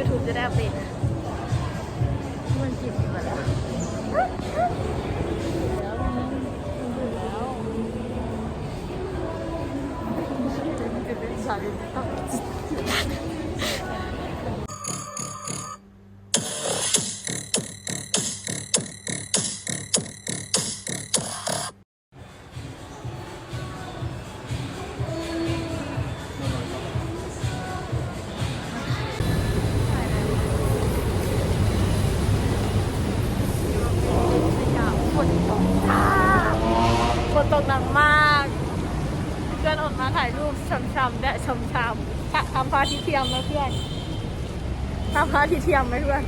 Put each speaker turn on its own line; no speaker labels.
YouTube จะได้เป็นตมันจินแบบแล้ว ฝนตกหนักมากเพื่อนออกมาถ่ายรูปช้ำๆและช้ำๆทำพาทิตย์เทียมไหมเพื่อนทำพาทิตย์เทียมไหมเพื่อน